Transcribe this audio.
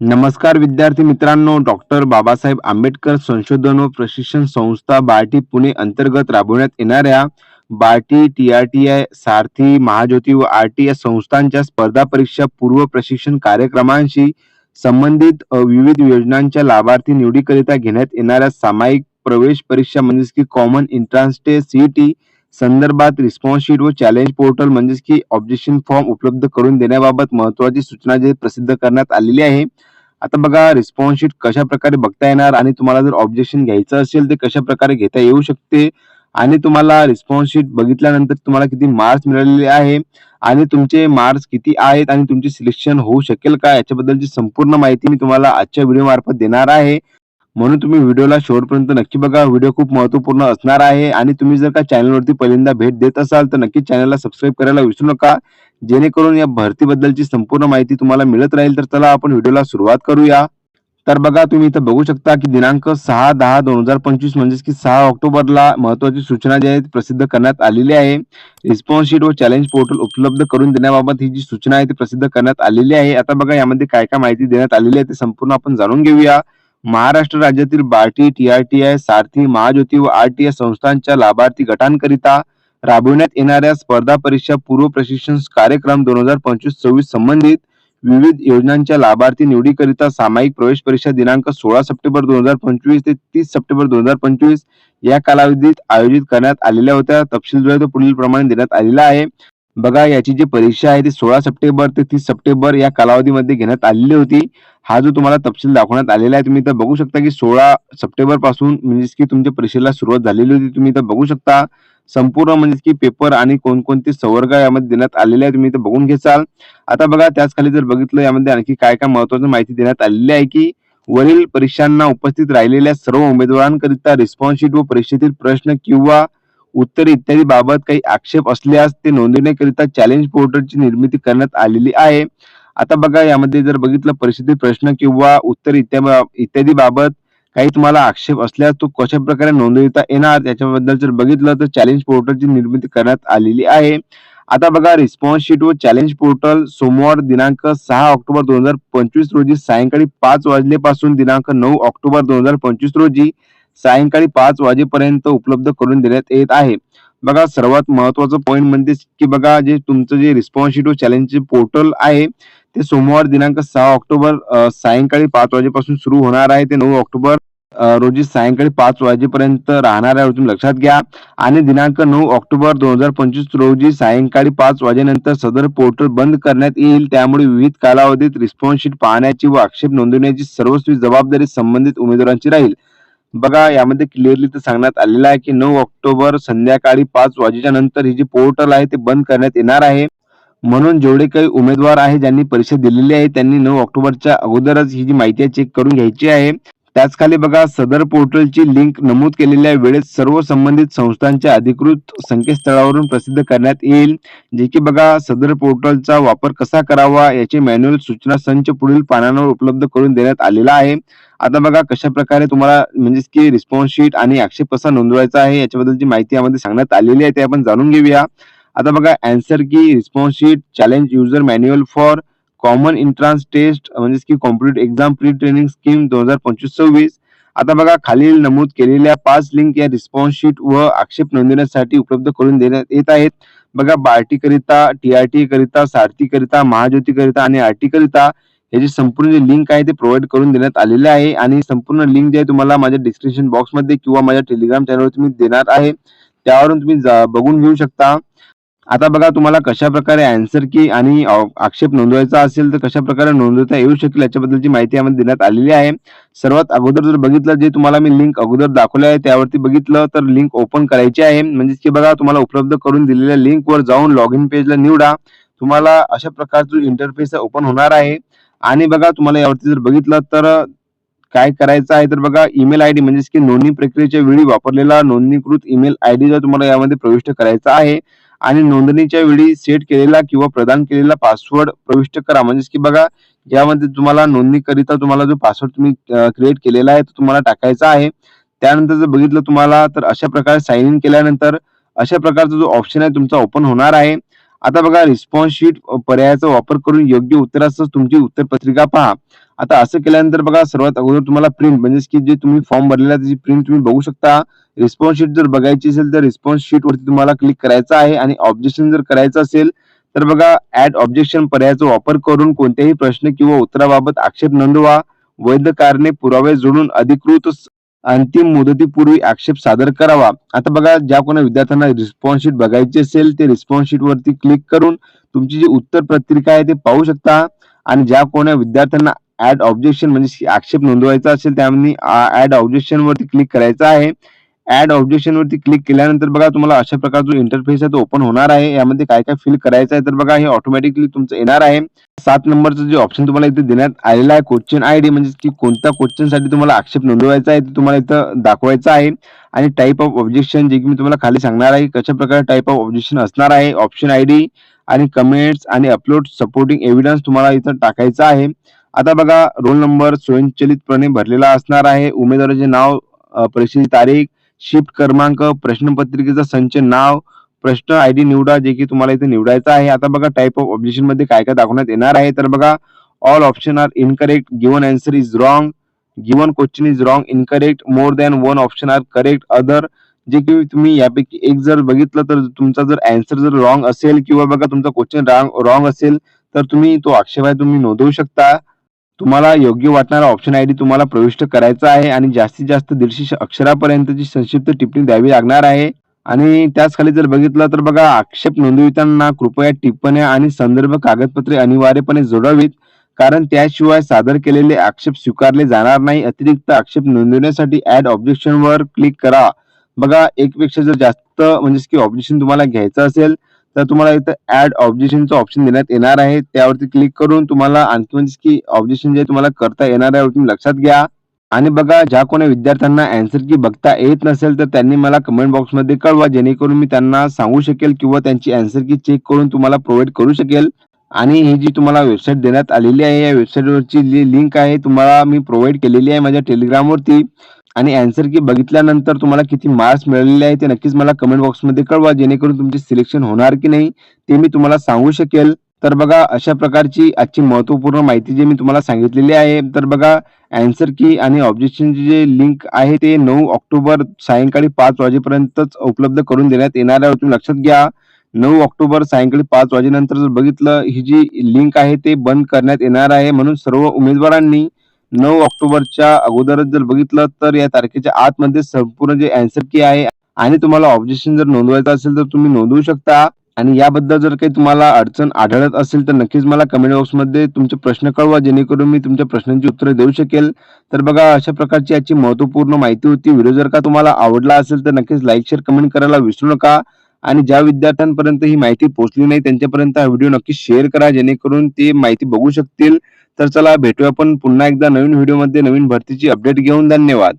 नमस्कार विद्यार्थी मित्रांनो डॉक्टर बाबासाहेब आंबेडकर संशोधन व प्रशिक्षण संस्था बार्टी पुणे अंतर्गत राबवण्यात येणाऱ्या BARTI T R T I Sarathi Mahajyoti व आर टी आय संस्थांच्या स्पर्धा परीक्षा पूर्व प्रशिक्षण कार्यक्रमांशी संबंधित विविध योजनांच्या लाभार्थी निवडीकरिता घेण्यात येणाऱ्या सामायिक प्रवेश परीक्षा म्हणजेच की कॉमन एंट्रान्स टेस्ट सीईटी संदर्भात रिस्पॉन्स शीट व चॅलेंज पोर्टल म्हणजेच की ऑब्जेक्शन फॉर्म उपलब्ध करून देण्याबाबत महत्वाची सूचना जे प्रसिद्ध करण्यात आलेली आहे. आता बघा रिस्पॉन्स शीट कशा प्रकारे बघता येणार आणि तुम्हाला जर ऑब्जेक्शन घ्यायचं असेल ते कशा प्रकारे घेता येऊ शकते? आणि तुम्हाला रिस्पॉन्स शीट बघितल्यानंतर तुम्हाला किती मार्क्स मिळालेले आहे? आणि तुमचे मार्क्स किती आहेत? आणि तुमचे सिलेक्शन होऊ शकेल का? याच्याबद्दलची संपूर्ण माहिती मी तुम्हाला आजच्या व्हिडिओ मार्फत देणार आहे. म्हणून तुम्ही व्हिडिओला शेवटपर्यंत नक्की बघा. व्हिडिओ खूप महत्त्वपूर्ण असणार आहे. आणि तुम्ही जर का चॅनलवरती पहिल्यांदा भेट देत असाल तर नक्की चॅनलला सबस्क्राईब करायला विसरू नका. जेणेकरून या भरतीबद्दलची संपूर्ण माहिती तुम्हाला मिळत राहील तर चला आपण व्हिडिओला सुरुवात करूया. तर बघा तुम्ही इथं बघू शकता की दिनांक सहा दहा दोन हजार पंचवीस म्हणजेच की सहा ऑक्टोबरला महत्वाची सूचना जी आहे ती प्रसिद्ध करण्यात आलेली आहे. रिस्पॉन्स शीट व चॅलेंज पोर्टल उपलब्ध करून देण्याबाबत ही जी सूचना आहे ती प्रसिद्ध करण्यात आलेली आहे. आता बघा यामध्ये काय काय माहिती देण्यात आलेली आहे ते संपूर्ण आपण जाणून घेऊया. महाराष्ट्र राज्यातील बार्टी टीआरटीआय सारथी महाज्योती व आरटीआय संस्थांच्या लाभार्थी गटांकरिता राबविण्यात येणाऱ्या स्पर्धा परीक्षा पूर्व प्रशिक्षण कार्यक्रम दोन हजार पंचवीस सव्वीस संबंधित विविध योजनांच्या लाभार्थी निवडीकरिता सामायिक प्रवेश परीक्षा दिनांक सोळा सप्टेंबर दोन हजार पंचवीस ते तीस सप्टेंबर दोन हजार पंचवीस या कालावधीत आयोजित करण्यात आलेल्या होत्या. तपशील जो आहे तो पुढील प्रमाणे देण्यात आलेला आहे. बघा याची जी परीक्षा आहे ती सोळा सप्टेंबर ते तीस सप्टेंबर या कालावधीमध्ये घेण्यात आलेली होती. हा जो तुम्हाला तपशील दाखवण्यात आलेला आहे तुम्ही इथं बघू शकता की सोळा सप्टेंबरपासून म्हणजेच की तुमच्या परीक्षेला सुरुवात झालेली होती. तुम्ही इथं बघू शकता संपूर्ण म्हणजेच की पेपर आणि कोणकोणते संवर्ग यामध्ये देण्यात आलेले आहे तुम्ही इथं बघून घेसाल. आता बघा त्याच खाली जर बघितलं यामध्ये आणखी काय काय महत्वाची माहिती देण्यात आलेली आहे की वरील परीक्षांना उपस्थित राहिलेल्या सर्व उमेदवारांकरिता रिस्पॉन्स शीट व परीक्षेतील प्रश्न किंवा उत्तरे इत्यादी बाबत काही आक्षेप असल्यास ते नोंदवण्याकरिता चॅलेंज पोर्टलची निर्मिती करण्यात आलेली आहे. आता बघा यामध्ये जर बघितलं परिस्थिती प्रश्न किंवा उत्तर इत्यादी बाबत काही तुम्हाला आक्षेप असल्यास तो कशा प्रकारे नोंदविता येणार त्याच्याबद्दल जर बघितलं तर चॅलेंज पोर्टलची निर्मिती करण्यात आलेली आहे. आता बघा रिस्पॉन्स शीट व चॅलेंज पोर्टल सोमवार दिनांक सहा ऑक्टोबर दोन हजार पंचवीस रोजी सायंकाळी पाच वाजलेपासून दिनांक नऊ ऑक्टोबर दोन हजार पंचवीस रोजी सायंकाळी पाच वाजेपर्यंत उपलब्ध करून देण्यात येत आहे. बघा सर्वात महत्वाचं पॉईंट म्हणजे की बघा जे तुमचं जे रिस्पॉन्सिटिव्ह चॅलेंज चॅलेंजचे पोर्टल आहे ते सोमवार दिनांक सहा ऑक्टोबर सायंकाळी पाच वाजेपासून सुरू होणार आहे. ते नऊ ऑक्टोबर रोजी सायंकाळी पाच वाजेपर्यंत राहणार आहे. तुम्ही लक्षात घ्या. आणि दिनांक नऊ ऑक्टोबर दोन हजार पंचवीस रोजी सायंकाळी पाच वाजेनंतर सदर पोर्टल बंद करण्यात येईल. त्यामुळे विविध कालावधीत रिस्पॉन्स शीट पाहण्याची व आक्षेप नोंदवण्याची सर्वस्वी जबाबदारी संबंधित उमेदवारांची राहील. बघा यामध्ये क्लिअरली तर सांगण्यात आलेलं आहे की नऊ ऑक्टोबर संध्याकाळी पाच वाजेच्या नंतर ही जी पोर्टल आहे ते बंद करण्यात येणार आहे. म्हणून जेवढे काही उमेदवार आहे ज्यांनी परीक्षा दिलेली आहे त्यांनी नऊ ऑक्टोबरच्या अगोदरच ही जी माहिती आहे चेक करून घ्यायची आहे. त्याच खाली बघा सदर पोर्टलची लिंक नमूद केलेल्या वेळेत सर्व संबंधित संस्थांच्या अधिकृत संकेतस्थळावरून प्रसिद्ध करण्यात येईल. जे की बघा सदर पोर्टलचा वापर कसा करावा याचे मॅन्युअल सूचना संच पुढील पानांवर उपलब्ध करून देण्यात आलेला आहे. आता बघा कशा प्रकारे तुम्हाला म्हणजेच की रिस्पॉन्स शीट आणि आक्षेप कसा नोंदवायचा आहे याच्याबद्दलची माहिती यामध्ये सांगण्यात आलेली आहे ते आपण जाणून घेऊया. आता बघा answer key response sheet challenge user manual for common entrance test म्हणजेच की computer exam pre training scheme दोन हजार पंचवीस सव्वीस. आता बघा खालील नमूद केलेल्या पाच लिंक या रिस्पॉन्स शीट व आक्षेप नोंदवण्यासाठी उपलब्ध करून देण्यात येत आहेत. बघा बार्टी करिता टीआरटी करिता सारथी करिता महाज्योती करिता आणि आरटी करिता याची संपूर्ण जे लिंक आहे ते प्रोव्हाइड करून देण्यात आलेले आहे. आणि संपूर्ण लिंक जे आहे तुम्हाला माझ्या डिस्क्रिप्शन बॉक्समध्ये किंवा माझ्या टेलिग्राम चॅनलवर तुम्ही देणार आहे. त्यावरून तुम्ही जा- बघून घेऊ शकता. आता बघा तुम्हाला कशा प्रकारे अँसर की आणि आक्षेप नोंदवायचा असेल तर कशा प्रकारे नोंदवता येऊ शकेल याच्याबद्दलची माहिती यामध्ये देण्यात आलेली आहे. सर्वात अगोदर जर बघितलं जे तुम्हाला मी लिंक अगोदर दाखवले आहे त्यावरती बघितलं तर लिंक ओपन करायची आहे. म्हणजेच की बघा तुम्हाला उपलब्ध करून दिलेल्या लिंक वर जाऊन लॉग इन पेजला निवडा. तुम्हाला अशा प्रकारचं इंटरफेस ओपन होणार आहे. आणि बघा तुम्हाला यावरती जर बघितलं तर काय करायचं आहे तर बघा ईमेल आय डी म्हणजेच की नोंदणी प्रक्रियेच्या वेळी वापरलेला नोंदणीकृत ईमेल आय डी जर तुम्हाला यामध्ये प्रविष्ट करायचा आहे. आणि नोंदणीच्या वेळी सेट केलेला किंवा प्रदान केलेला पासवर्ड प्रविष्ट करा. म्हणजेच की बघा यामध्ये तुम्हाला नोंदणीकरिता तुम्हाला जो पासवर्ड तुम्ही क्रिएट केलेला आहे तो तुम्हाला टाकायचा आहे. त्यानंतर जर बघितलं तुम्हाला तर अशा प्रकारे साइन इन केल्यानंतर अशा प्रकारचा जो ऑप्शन आहे तुमचा ओपन होणार आहे. आता बघा रिस्पॉन्स शीट पर्यायाचा वापर करून योग्य उत्तरासह तुमची उत्तरपत्रिका पहा. आता असं केल्यानंतर बघा सर्वात अगोदर तुम्हाला प्रिंट म्हणजेच की जे तुम्ही फॉर्म भरलेला आहे त्याची प्रिंट तुम्ही बघू शकता. रिस्पॉन्स शीट जर बघायची असेल तर रिस्पॉन्स शीट वरती तुम्हाला क्लिक करायचं आहे आणि ऑब्जेक्शन जर करायचं असेल तर बघा ऍड ऑब्जेक्शन पर्यायाचा वापर करून कोणत्याही प्रश्न किंवा उत्तराबाबत आक्षेप नोंदवा. वैध कारणे पुरावे जोडून अधिकृत अंतिम मुदतीपूर्वी आक्षेप सादर करावा. आता बघा ज्या कोणा विद्यार्थ्यांना रिस्पॉन्स शीट बघायची असेल ते रिस्पॉन्स शीट वरती क्लिक करून तुमची जी उत्तर पत्रिका आहे ते पाहू शकता. आणि ज्या कोणा विद्यार्थ्यांना ऍड ऑब्जेक्शन म्हणजे आक्षेप नोंदवायचा असेल त्यांनी ऍड ऑब्जेक्शन वरती क्लिक करायचं आहे. ऍड ऑब्जेक्शन वरती क्लिक केल्यानंतर बघा तुम्हाला अशा प्रकारचा इंटरफेस आहे तो ओपन होणार आहे. यामध्ये काय काय फिल करायचं आहे तर बघा हे ऑटोमॅटिकली तुमचं येणार आहे. सात नंबरचं जे ऑप्शन तुम्हाला इथे देण्यात आलेला आहे क्वेश्चन आय डी म्हणजे की कोणत्या क्वेश्चनसाठी तुम्हाला आक्षेप नोंदवायचा आहे ते तुम्हाला इथं दाखवायचं आहे. आणि टाईप ऑफ ऑब्जेक्शन जे की मी तुम्हाला खाली सांगणार आहे कशा प्रकारे टाईप ऑफ ऑब्जेक्शन असणार आहे ऑप्शन आय डी आणि कमेंट्स आणि अपलोड सपोर्टिंग एव्हिडन्स तुम्हाला इथं टाकायचं आहे. आता बघा रोल नंबर स्वयंचलितपणे भरलेला असणार आहे. उमेदवाराचे नाव परीक्षेची तारीख शिफ्ट क्रमांक प्रश्नपत्रिकेचा संच नाव प्रश्न आय डी निवडा जे की तुम्हाला इथे निवडायचं आहे. आता बघा टाईप ऑफ ऑब्जेक्शनमध्ये काय काय दाखवण्यात येणार आहे. तर बघा all option are incorrect given answer is wrong given question is wrong incorrect more than one option are correct other जे की तुम्ही यापैकी एक जर बघितलं तर तुमचा जर अँसर जर रॉंग असेल किंवा बघा तुमचा क्वेश्चन रॉंग असेल तर तुम्ही तो आक्षेप आहे तुम्ही नोंदवू शकता. तुम्हाला योग्य वाटणारा ऑप्शन आय डी तुम्हाला प्रविष्ट करायचा आहे आणि जास्तीत जास्त दीडशे अक्षरापर्यंतची संक्षिप्त टिप्पणी द्यावी लागणार आहे. आणि त्याच खाली जर बघितलं तर बघा आक्षेप नोंदविताना कृपया टिप्पण्या आणि संदर्भ कागदपत्रे अनिवार्यपणे जोडावीत कारण त्याशिवाय सादर केलेले आक्षेप स्वीकारले जाणार नाही. अतिरिक्त आक्षेप नोंदवण्यासाठी ऍड ऑब्जेक्शन वर क्लिक करा. बघा एक पेक्षा जर जास्त म्हणजे की ऑब्जेक्शन तुम्हाला घ्यायचं असेल तर तुम्हाला इथं ऍड ऑब्जेक्शनचं ऑप्शन देण्यात येणार आहे. त्यावरती क्लिक करून तुम्हाला आणखी म्हणजे की ऑब्जेक्शन जे तुम्हाला करता येणार आहे तुम्ही लक्षात घ्या. आणि बघा ज्या कोणी विद्यार्थ्यांना अँसर की बघता येत नसेल तर त्यांनी मला कमेंट बॉक्समध्ये कळवा. जेणेकरून मी त्यांना सांगू शकेल किंवा त्यांची अँसर की चेक करून तुम्हाला प्रोव्हाइड करू शकेल. आणि ही जी तुम्हाला वेबसाईट देण्यात आलेली आहे या वेबसाईटवरची जी लिंक आहे तुम्हाला मी प्रोव्हाइड केलेली आहे माझ्या टेलिग्रामवरती आणि अँसर की बघितल्यानंतर तुम्हाला किती मार्क्स मिळालेले आहे ते नक्कीच मला कमेंट बॉक्समध्ये कळवा जेणेकरून तुमचे सिलेक्शन होणार की नाही ते मी तुम्हाला सांगू शकेल. तर बघा अशा प्रकारची आजची महत्त्वपूर्ण माहिती जी मी तुम्हाला सांगितलेली आहे तर बघा अँसर की आणि ऑब्जेक्शनची जे लिंक आहे ते नऊ ऑक्टोबर सायंकाळी पाच वाजेपर्यंतच उपलब्ध करून देण्यात येणार आहे. तुम्ही लक्षात घ्या नऊ ऑक्टोबर सायंकाळी पाच वाजेनंतर जर बघितलं ही जी लिंक आहे ते बंद करण्यात येणार आहे. म्हणून सर्व उमेदवारांनी नऊ ऑक्टोबरच्या अगोदरच जर बघितलं तर या तारखेच्या आतमध्ये संपूर्ण जे अँसर की आहे आणि तुम्हाला ऑब्जेक्शन जर नोंदवायचं असेल तर तुम्ही नोंदवू शकता. आणि याबद्दल जर काही तुम्हाला अडचण आढळत असेल तर नक्कीच मला कमेंट बॉक्समध्ये तुमचे प्रश्न कळवा जेणेकरून मी तुमच्या प्रश्नांची उत्तरे देऊ शकेल. तर बघा अशा प्रकारची याची महत्त्वपूर्ण माहिती होती. व्हिडिओ जर का तुम्हाला आवडला असेल तर नक्कीच लाईक शेअर कमेंट करायला विसरू नका. आणि ज्या विद्यार्थ्यांपर्यंत ही माहिती पोहोचली नाही त्यांच्यापर्यंत हा व्हिडिओ नक्की शेअर करा जेणेकरून ते माहिती बघू शकतील. तर चला भेटूया आपण पुन्हा एकदा नवीन व्हिडिओमध्ये नवीन भरतीची अपडेट घेऊन. धन्यवाद.